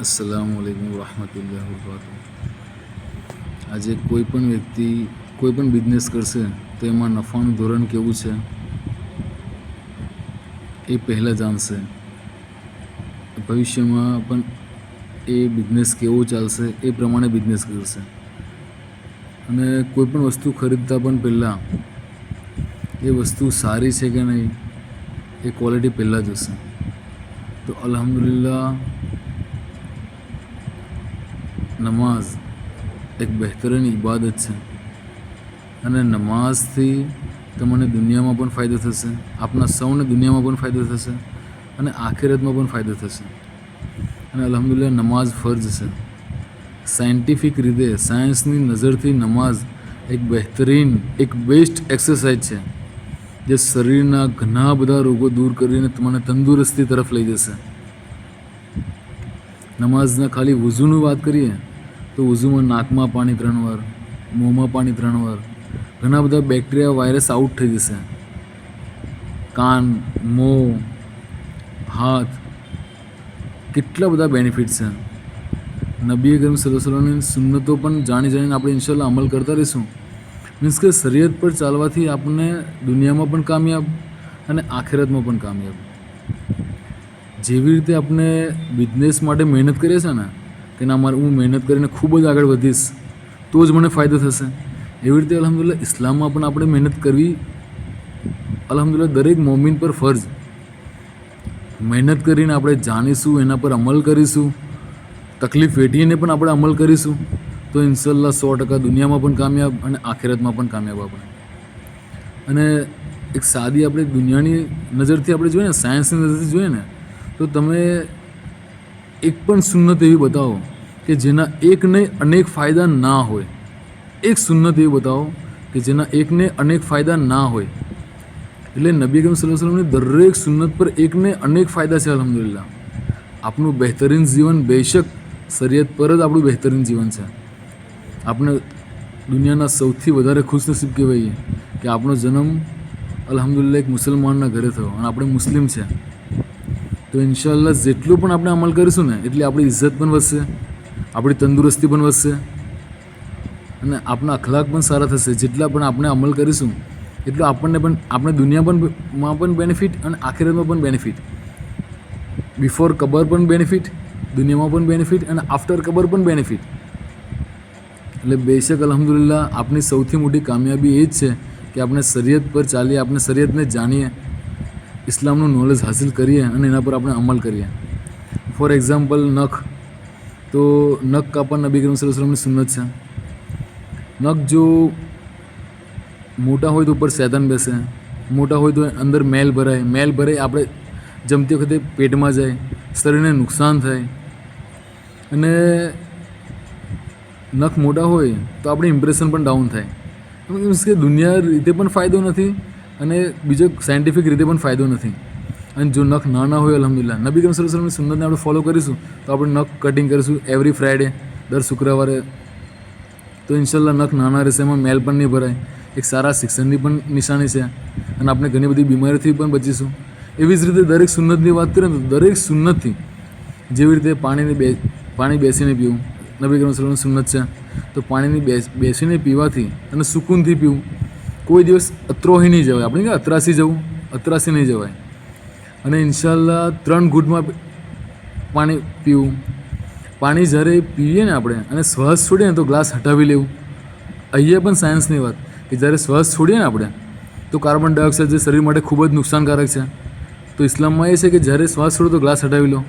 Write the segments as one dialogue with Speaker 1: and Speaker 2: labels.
Speaker 1: અસલામ વાલેકુમ વરહમતુલ્લાહ વબરકાતુ આજે કોઈ પણ વ્યક્તિ, કોઈ પણ બિઝનેસ કરશે, તો એમાં નફાનું ધોરણ કેવું છે? એ પહેલાં જાણશે. ભવિષ્યમાં પણ એ બિઝનેસ કેવો ચાલશે, એ પ્રમાણે બિઝનેસ કરશે. અને કોઈ પણ વસ્તુ ખરીદતા પણ પહેલાં, એ વસ્તુ સારી છે કે નહીં, એ ક્વોલિટી પહેલાં જોશે તો અલ્હમ્દુલિલ્લાહ નમાઝ એક બહેતરીન ઇબાદત છે. અને નમાઝથી તમને દુનિયામાં પણ ફાયદો થશે આપણા સૌને દુનિયામાં પણ ફાયદો થશે અને આખિરતમાં પણ ફાયદો થશે. અને અલ્હમ્દુલિલ્લાહ, નમાઝ ફર્જ છે. સાયન્ટિફિક રીતે, સાયન્સની નજરથી નમાઝ એક બહેતરીન, એક બેસ્ટ એક્સરસાઇઝ છે, જે શરીરના ઘણા બધા રોગો દૂર કરીને તમને તંદુરસ્તી તરફ લઈ જશે. નમાઝના ખાલી વઝુની વાત કરીએ, તો વઝુમાં નાકમાં પાણી ત્રણ વાર, મોંમાં પાણી ત્રણ વાર. ઘણા બધા બેક્ટેરિયા વાયરસ આઉટ થઈ જશે. કાન, મોં, હાથ, કેટલા બધા બેનિફિટ છે. નબીએ કરીમ સલ્લાની સુન્નતો પણ જાણી જાણીને આપણે ઇન્શાલ્લાહ અમલ કરતા રહીશું. મીન્સ કે શરીયત પર ચાલવાથી આપણને દુનિયામાં પણ કામયાબ અને આખેરતમાં પણ કામયાબ. જેવી રીતે આપણે બિઝનેસ માટે મહેનત કરીએ છીએ ને, તેના મારે હું મહેનત કરીને ખૂબ જ આગળ વધીશ, તો જ મને ફાયદો થશે. એવી રીતે અલહમદુલ્લા ઇસ્લામમાં પણ આપણે મહેનત કરવી અલહમદુલ્લા દરેક મોમિન પર ફર્જ. મહેનત કરીને આપણે જાણીશું, એના પર અમલ કરીશું, તકલીફ વેઠીને પણ આપણે અમલ કરીશું, તો ઇન્શાલ્લાહ સો ટકા દુનિયામાં પણ કામયાબ અને આખિરતમાં પણ કામયાબ આપણે. અને એક સાદી આપણે દુનિયાની નજરથી આપણે જોઈએ ને સાયન્સની નજરથી જોઈએ ને તો તમે એક પણ સુન્નત એવી બતાવો કે જેના એક નહીં અનેક ફાયદા ના હોય. એક સુન્નત એવી બતાવો કે જેના એકને અનેક ફાયદા ના હોય. એટલે નબી કરીમ સલ્લલ્લાહુ સલમની દરેક સુન્નત પર એકને અનેક ફાયદા છે અલહમદુલિલ્લા આપણું બહેતરીન જીવન બેશક શરીયત પર જ આપણું બહેતરીન જીવન છે. આપણે દુનિયાના સૌથી વધારે ખુશનસીબ કહેવાઈએ કે આપણો જન્મ અલહમદુલિલ્લા એક મુસલમાનના ઘરે થયો અને આપણે મુસ્લિમ છે. તો ઇન્શાલ્લાહ જેટલું પણ આપણે અમલ કરીશું ને, એટલી આપણી ઇજ્જત પણ વધશે, આપણી તંદુરસ્તી પણ વધશે અને આપણા અખલાક પણ સારા થશે. જેટલા પણ આપણે અમલ કરીશું, એટલું આપણને પણ, આપણે દુનિયા પણ માં પણ બેનિફિટ અને આખિરતમાં પણ બેનિફિટ બિફોર કબર પણ બેનિફિટ દુનિયામાં પણ બેનિફિટ અને આફ્ટર કબર પણ બેનિફિટ એટલે બેશક અલહમદુલિલ્લાહ, આપની સૌથી મોટી કામયાબી એ જ છે કે આપણે શરીયત પર ચાલીએ, આપણે શરીયતને જાણીએ. ઇસ્લામનું નોલેજ હાસિલ કરીએ અને એના પર આપણે અમલ કરીએ. ફોર એક્ઝામ્પલ નખ. તો નખ કાપવા નબી કરીમ સલમની સુન્નત છે. નખ જો મોટા હોય તો ઉપર શેતાન બેસે. મોટા હોય તો અંદર મેલ ભરાય. મેલ ભરાય આપણે જમતી વખતે પેટમાં જાય. શરીરને નુકસાન થાય. અને નખ મોટા હોય તો આપણે ઇમ્પ્રેશન પણ ડાઉન થાય. મીન્સ કે દુનિયા રીતે પણ ફાયદો નથી. અને બીજો સાયન્ટિફિક રીતે પણ ફાયદો નથી. અને જો નખ નાના હોય અલહમદુલ્લા નબી કરીમ વસલ્લમની સુન્નતને આપણે ફોલો કરીશું, તો આપણે નખ કટિંગ કરીશું એવરી ફ્રાઈડે દર શુક્રવારે. તો ઇન્શાલ્લાહ નખ નાના રહેશે, એમાં મેલ પણ નહીં ભરાય. એક સારા શિક્ષણની પણ નિશાની છે. અને આપણે ઘણી બધી બીમારીથી પણ બચીશું. એવી જ રીતે દરેક સુન્નતની વાત કરીએ તો દરેક સુન્નતથી જેવી રીતે પાણીની બે, પાણી બેસીને પીવું. નબી કરીમ સલ્લલ્લાહુ સુન્નત છે. તો પાણીની બેસ બેસીને પીવાથી અને સુકૂનથી પીવું. કોઈ દિવસ અત્રોહી નહીં જવાય. આપણે કે અત્રાસી જવું, અત્રાસી નહીં જવાય. અને ઇન્શાલ્લાહ ત્રણ ઘૂંટમાં પાણી પીવું. પાણી જ્યારે પીએ ને આપણે અને શ્વાસ છોડીએ ને તો ગ્લાસ હટાવી લેવું. અહીંયા પણ સાયન્સની વાત કે જ્યારે શ્વાસ છોડીએ ને આપણે, તો કાર્બન ડાયોક્સાઇડ જે શરીર માટે ખૂબ જ નુકસાનકારક છે. તો ઇસ્લામમાં એ છે કે જ્યારે શ્વાસ છોડો તો ગ્લાસ હટાવી લો.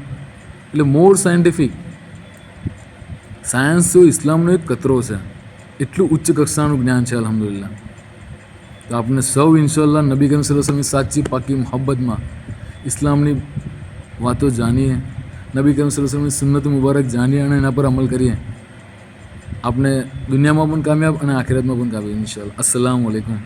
Speaker 1: એટલે મોર સાયન્ટિફિક સાયન્સ તો ઇસ્લામનો એક કતરો છે. એટલું ઉચ્ચ કક્ષાનું જ્ઞાન છે, અલહમદુલિલ્લાહ. તો આપણે સૌ ઇન્શાલ્લાહ નબી કરીમ સલ્લલ્લાહુ સાચી, પાકી મોહબ્બતમાં ઇસ્લામની વાતો જાણીએ, નબી કરીમ સલ્લલ્લાહુ સુન્નત મુબારક જાણીએ અને એના પર અમલ કરીએ. આપણે દુનિયામાં પણ કામયાબ અને આખિરતમાં પણ કામયાબ ઇન્શાલ્લાહ અસલામ અલૈકુમ.